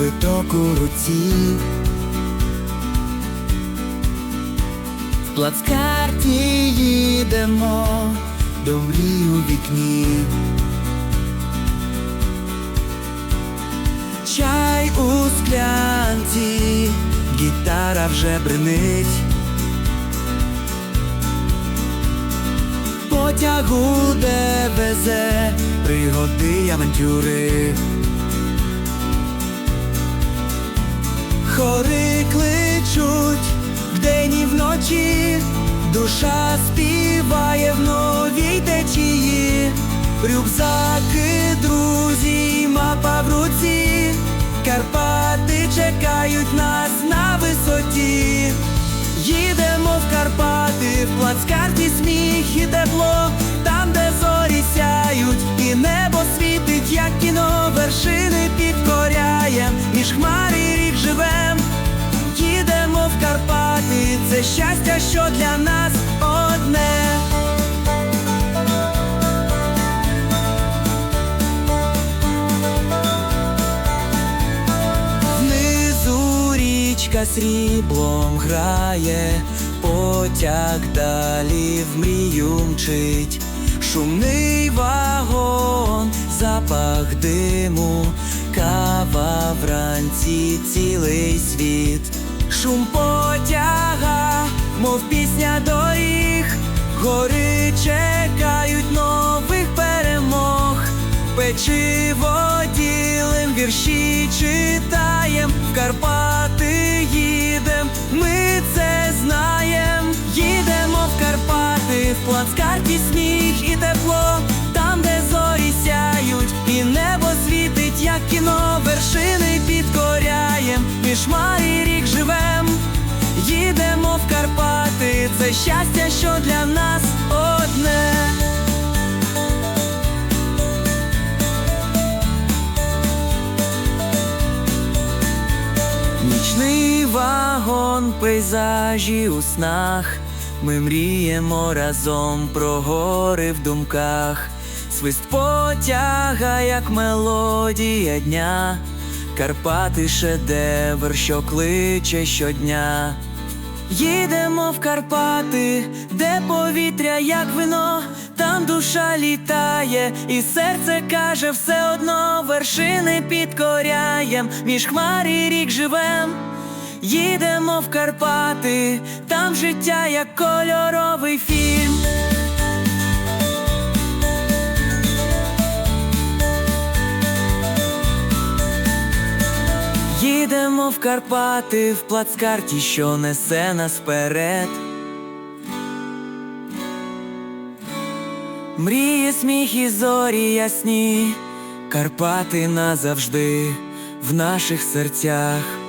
квиток у руці. В плацкарті їдемо до мрій у вікні. Чай у склянці, гітара вже бренить. Потягу, де везе пригоди авантюри. Хори кличуть вдень і вночі, душа співає в новій течії, рюкзаки, друзі, мапа в руці, Карпати чекають нас на висоті. Їдемо в Карпати, в плацкарті сміх і тепло, там, де зорі сяють, і небо світить, як кіно, вершини підкоряєм, між хмар щастя, що для нас одне. Внизу річка сріблом грає, потяг далі в мрію мчить, шумний вагон, запах диму, кава вранці, цілий світ, шум потяга, мов пісня доріг, гори чекають нових перемог. Печиво ділим, вірші читаєм, в Карпати їдем, ми це знаєм, їдемо в Карпати, в плацкарті сміх і тепло, там, де зорі сяють, і небо світить, як кіно, Щастя, що для нас одне. Нічний вагон, пейзажі у снах. Ми мріємо разом про гори в думках. Свист потяга, як мелодія дня. Карпати шедевр, що кличе щодня. Їдемо в Карпати, де повітря, як вино, там душа літає, і серце каже, все одно вершини підкоряєм, між хмар і рік живем. Їдемо в Карпати, там життя як кольоровий фільм. Їдемо в Карпати в плацкарті, що несе нас вперед. Мрії, сміх і зорі ясні, Карпати назавжди в наших серцях.